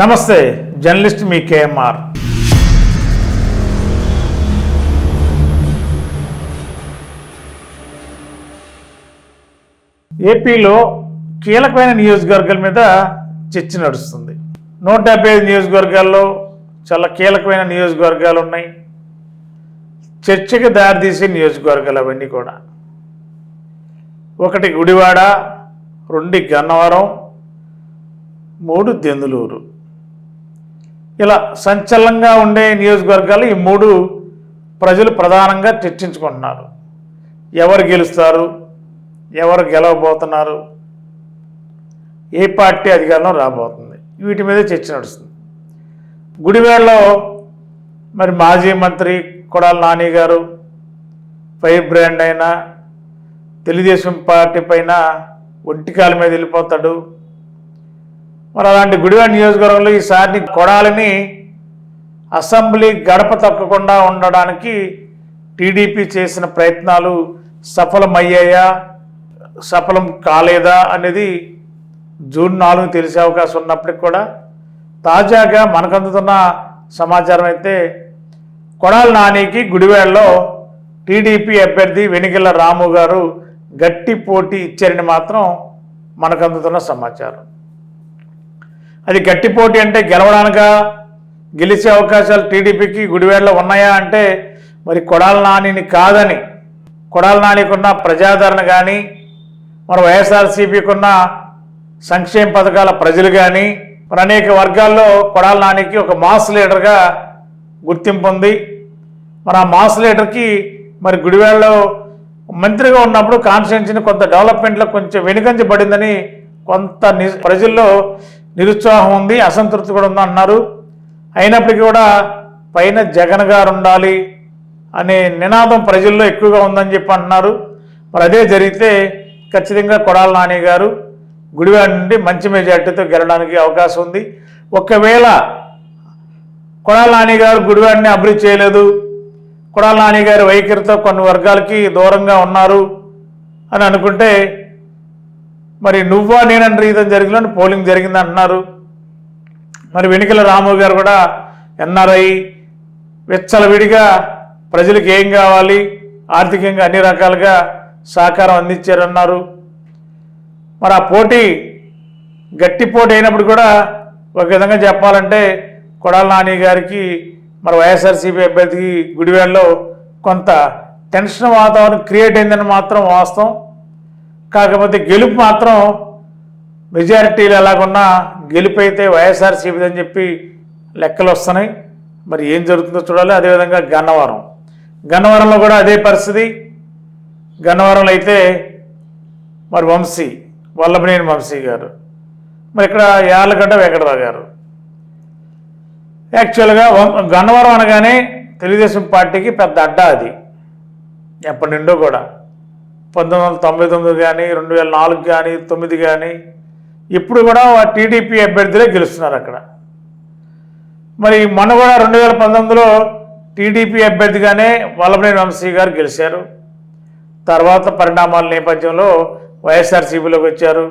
నమస్తే జర్నలిస్ట్ మీ కేఎంఆర్. ఏపీలో కీలకమైన నియోజకవర్గాల మీద చర్చ నడుస్తుంది. నూట డెబ్బై ఐదు నియోజకవర్గాల్లో చాలా కీలకమైన నియోజకవర్గాలు ఉన్నాయి. చర్చకి దారితీసే నియోజకవర్గాలు అవన్నీ కూడా. ఒకటి గుడివాడ రెండు గన్నవరం మూడు దెందులూరు. ఇలా సంచలనంగా ఉండే నియోజకవర్గాలు ఈ మూడు ప్రజలు ప్రధానంగా చర్చించుకుంటున్నారు. ఎవరు గెలుస్తారు? ఎవరు గెలవబోతున్నారు? ఏ పార్టీ అధికారంలో రాబోతుంది? వీటి మీద చర్చ నడుస్తుంది. గుడివాడలో మరి మాజీ మంత్రి కొడాల నాని గారు ఫైర్ బ్రాండ్ అయినా తెలుగుదేశం పార్టీ పైన ఒంటికాల మీద వెళ్ళిపోతాడు. మరి అలాంటి గుడివాడ నియోజకవర్గంలో ఈసారి కొడాలని అసెంబ్లీ గడప తక్కకుండా ఉండడానికి టీడీపీ చేసిన ప్రయత్నాలు సఫలమయ్యాయా? సఫలం కాలేదా అనేది జూన్ నాలుగు తెలిసే అవకాశం ఉన్నప్పటికి కూడా తాజాగా మనకు అందుతున్న సమాచారం అయితే కొడాల నానికి గుడివాడలో టీడీపీ అభ్యర్థి వెనిగిల్ల రాము గారు గట్టి పోటీ ఇచ్చారని మాత్రం మనకు అందుతున్న సమాచారం. అది గట్టి పోటీ అంటే గెలవడానిక? గెలిచే అవకాశాలు టీడీపీకి గుడివాడలో ఉన్నాయా అంటే మరి కొడాల నానిని కాదని కొడాల నానికున్న ప్రజాదరణ కానీ మన వైఎస్ఆర్సీపీకున్న సంక్షేమ పథకాల ప్రజలు కానీ మరి అనేక వర్గాల్లో కొడాల నానికి ఒక మాస్ లీడర్గా గుర్తింపు ఉంది. మరి ఆ మాస్ లీడర్కి మరి గుడివేళ్ళలో మంత్రిగా ఉన్నప్పుడు కాన్స్టిట్యున్సీని కొంత డెవలప్మెంట్లో కొంచెం వెనుకంజబడిందని కొంత ని ప్రజల్లో నిరుత్సాహం ఉంది అసంతృప్తి కూడా ఉంది అన్నారు. అయినప్పటికీ కూడా పైన జగన్ గారు ఉండాలి అనే నినాదం ప్రజల్లో ఎక్కువగా ఉందని చెప్పి అంటున్నారు. మరి అదే జరిగితే ఖచ్చితంగా కొడాల నాని గారు గుడివాడ నుండి మంచి మెజార్టీతో గెలడానికి అవకాశం ఉంది. ఒకవేళ కొడాల నాని గారు గుడివాడిని అభివృద్ధి చేయలేదు కొడాల నాని గారి వైఖరితో కొన్ని వర్గాలకి దూరంగా ఉన్నారు అని అనుకుంటే మరి నువ్వా నేనంటే ఇదని జరిగిన పోలింగ్ జరిగింది అంటున్నారు. మరి వెనుకల రాము గారు కూడా ఎన్ఆర్ఐ విచ్చలవిడిగా ప్రజలకు ఏం కావాలి ఆర్థికంగా అన్ని రకాలుగా సహకారం అందించారన్నారు. మరి ఆ పోటీ గట్టి పోటీ అయినప్పుడు కూడా ఒక విధంగా చెప్పాలంటే కొడాల నాని గారికి మరి వైఎస్ఆర్సీపీ అభ్యర్థికి గుడివాడలో కొంత టెన్షన్ వాతావరణం క్రియేట్ అయిందని మాత్రం వాస్తవం. కాకపోతే గెలుపు మాత్రం మెజారిటీలు ఎలాగున్నా గెలుపు అయితే వైఎస్ఆర్సీపీ అని చెప్పి లెక్కలు వస్తున్నాయి. మరి ఏం జరుగుతుందో చూడాలి. అదేవిధంగా గన్నవరం. గన్నవరంలో కూడా అదే పరిస్థితి. గన్నవరంలో అయితే మరి వంశీ వల్లభనేని వంశీ గారు. మరి ఇక్కడ యార్లగడ్డ వెంకటరావు గారు. యాక్చువల్గా వం- గన్నవరం అనగానే తెలుగుదేశం పార్టీకి పెద్ద అడ్డా అది. ఎప్పటి నుండో కూడా. పంతొమ్మిది వందల తొంభై తొమ్మిది కానీ రెండు వేల నాలుగు కానీ తొమ్మిది కానీ ఇప్పుడు కూడా టీడీపీ అభ్యర్థులే గెలుస్తున్నారు అక్కడ. మరి మొన్న కూడా రెండు వేల పంతొమ్మిదిలో టీడీపీ అభ్యర్థిగానే వల్లభనేని వంశీ గారు గెలిచారు. తర్వాత పరిణామాల నేపథ్యంలో వైఎస్ఆర్సీపీలోకి వచ్చారు.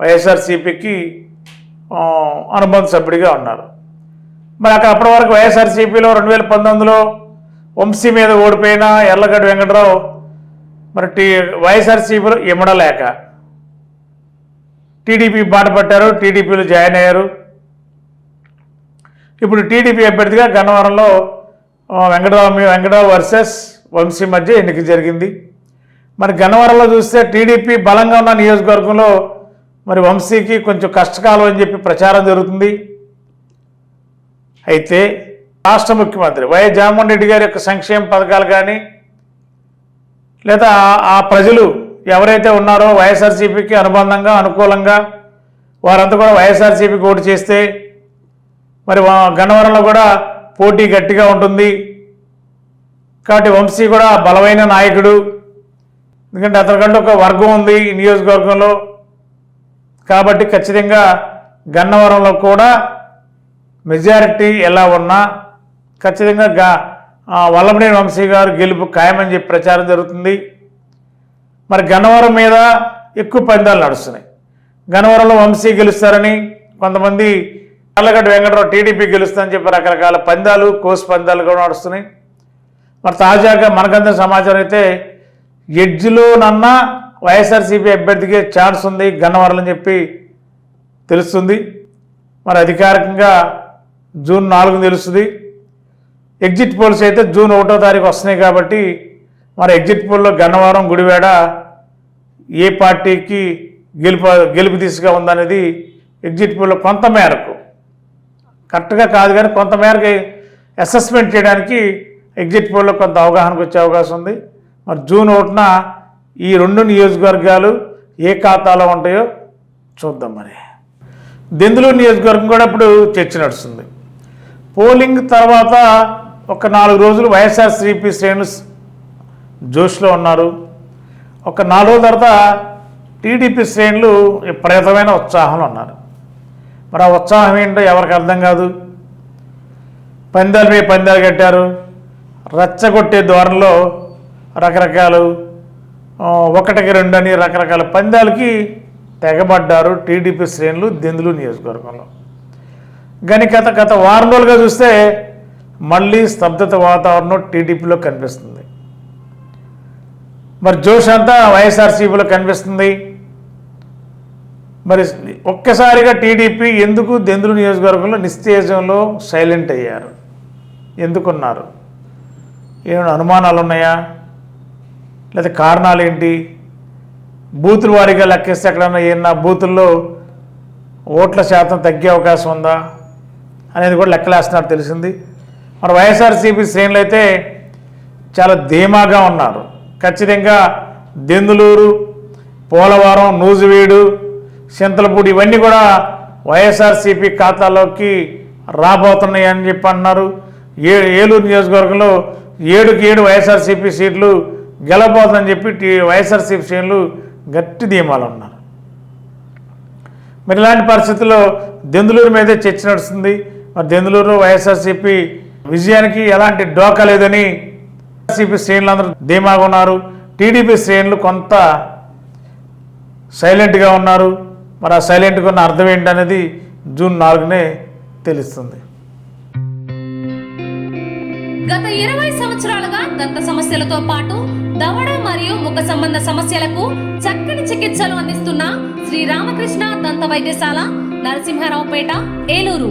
వైఎస్ఆర్సీపీకి అనుబంధ సభ్యుడిగా ఉన్నారు. మరి అక్కడ అప్పటి వరకు వైఎస్ఆర్సీపీలో రెండు వేల పంతొమ్మిదిలో వంశీ మీద ఓడిపోయిన ఎర్లగడ్డ వెంకటరావు మరి టీ వైఎస్ఆర్సీపీలో ఇమ్మడలేక టీడీపీ బాట పట్టారు టీడీపీలో జాయిన్ అయ్యారు. ఇప్పుడు టీడీపీ అభ్యర్థిగా గన్నవరంలో ఆ, వెంకటరావు వెంకటరావు వర్సెస్ వంశీ మధ్య ఎన్నిక జరిగింది. మరి గన్నవరంలో చూస్తే టీడీపీ బలంగా ఉన్న నియోజకవర్గంలో మరి వంశీకి కొంచెం కష్టకాలం అని చెప్పి ప్రచారం జరుగుతుంది. అయితే రాష్ట్ర ముఖ్యమంత్రి వైఎస్ జగన్మోహన్ రెడ్డి గారి యొక్క సంక్షేమ పథకాలు కానీ లేదా ఆ- ప్రజలు ఎవరైతే ఉన్నారో వైఎస్ఆర్సీపీకి అనుబంధంగా అనుకూలంగా వారంతా కూడా వైఎస్ఆర్సీపీకి ఓటు చేస్తే మరి గన్నవరంలో కూడా పోటీ గట్టిగా ఉంటుంది. కాబట్టి వంశీ కూడా బలమైన నాయకుడు. ఎందుకంటే అతనికంటే ఒక వర్గం ఉంది నియోజకవర్గంలో. కాబట్టి ఖచ్చితంగా గన్నవరంలో కూడా మెజారిటీ ఎలా ఉన్నా ఖచ్చితంగా గా వల్లభనేని వంశీ గారు గెలుపు ఖాయమని చెప్పి ప్రచారం జరుగుతుంది. మరి గన్నవరం మీద ఎక్కువ పందాలు నడుస్తున్నాయి. గన్నవరంలో వంశీ గెలుస్తారని కొంతమంది అల్లగడ్డ వెంకటరావు టీడీపీ గెలుస్తారని చెప్పి రకరకాల పందాలు కోసు పందాలు కూడా నడుస్తున్నాయి. మరి తాజాగా మనకంత సమాచారం అయితే ఎడ్జ్లోనన్నా వైఎస్ఆర్సీపీ అభ్యర్థికి ఛాన్స్ ఉంది గన్నవరం అని చెప్పి తెలుస్తుంది. మరి అధికారికంగా జూన్ నాలుగు తెలుస్తుంది. ఎగ్జిట్ పోల్స్ అయితే జూన్ ఒకటో తారీఖు వస్తున్నాయి కాబట్టి మరి ఎగ్జిట్ పోల్లో గన్నవరం గుడివాడ ఏ పార్టీకి గెలుపు గెలుపు దిశగా ఉందనేది ఎగ్జిట్ పోల్లో కొంత మేరకు కరెక్ట్గా కాదు కానీ కొంత మేరకు అసెస్మెంట్ చేయడానికి ఎగ్జిట్ పోల్లో కొంత అవగాహనకు వచ్చే అవకాశం ఉంది. మరి జూన్ ఒకటిన ఈ రెండు నియోజకవర్గాలు ఏ ఖాతాలో ఉంటాయో చూద్దాం మరి. దెందులూరు నియోజకవర్గం కూడా ఇప్పుడు చర్చ నడుస్తుంది. పోలింగ్ తర్వాత ఒక నాలుగు రోజులు వైఎస్ఆర్ సిపి శ్రేణులు జోష్లో ఉన్నారు. ఒక నాలుగు రోజుల తర్వాత టీడీపీ శ్రేణులు విపరీతమైన ఉత్సాహంలో ఉన్నారు. మరి ఆ ఉత్సాహం ఏంటో ఎవరికి అర్థం కాదు. పందాలు మీద పందాలు కట్టారు. రచ్చగొట్టే ధోరణిలో రకరకాలు ఒకటికి రెండు అని రకరకాల పందాలకి తెగబడ్డారు టీడీపీ శ్రేణులు దెందులు నియోజకవర్గంలో. కానీ గత గత వారం రోజులుగా చూస్తే మళ్ళీ స్తబ్దత వాతావరణం టీడీపీలో కనిపిస్తుంది. మరి జోష్ అంతా వైఎస్ఆర్సీపీలో కనిపిస్తుంది. మరి ఒక్కసారిగా టీడీపీ ఎందుకు దెందులు నియోజకవర్గంలో నిస్తేజంలో సైలెంట్ అయ్యారు? ఎందుకున్నారు? ఏమైనా అనుమానాలు ఉన్నాయా? లేదా కారణాలు ఏంటి? బూతుల వారీగా లెక్కేస్తే ఎక్కడన్నా ఏమన్నా బూతుల్లో ఓట్ల శాతం తగ్గే అవకాశం ఉందా? అనేది కూడా లెక్కలేస్తున్నారు తెలిసింది. మన వైఎస్ఆర్సీపీ శ్రేణులు అయితే చాలా ధీమాగా ఉన్నారు. ఖచ్చితంగా దెందులూరు పోలవరం నూజివీడు చింతలపూడి ఇవన్నీ కూడా వైఎస్ఆర్సీపీ ఖాతాలోకి రాబోతున్నాయి అని చెప్పి అన్నారు. ఏ ఏలూరు నియోజకవర్గంలో ఏడుకి ఏడు వైఎస్ఆర్సీపీ సీట్లు గెలబోతుందని చెప్పి టీ- వైఎస్ఆర్సీపీ శ్రేణులు గట్టి ధీమాలు ఉన్నారు. మరి ఇలాంటి పరిస్థితుల్లో దెందులూరు మీదే చర్చ నడుస్తుంది. మరి దెందులూరు వైఎస్ఆర్సీపీ విజయానికి ఎలాంటి డోకా లేదని వైఎస్ఆర్సీపీ శ్రేణులు అందరూ ధీమాగా ఉన్నారు. టీడీపీ శ్రేణులు కొంత సైలెంట్గా ఉన్నారు. మరి ఆ సైలెంట్గా ఉన్న అర్థం ఏంటనేది జూన్ నాలుగునే తెలుస్తుంది. గత ఇరవై సంవత్సరాలుగా దంత సమస్యలతో పాటు దవడ మరియు ముఖ సంబంధ సమస్యలకు చక్కని చికిత్సలు అందిస్తున్న శ్రీ రామకృష్ణ దంత వైద్యశాల నరసింహారావుపేట ఏలూరు.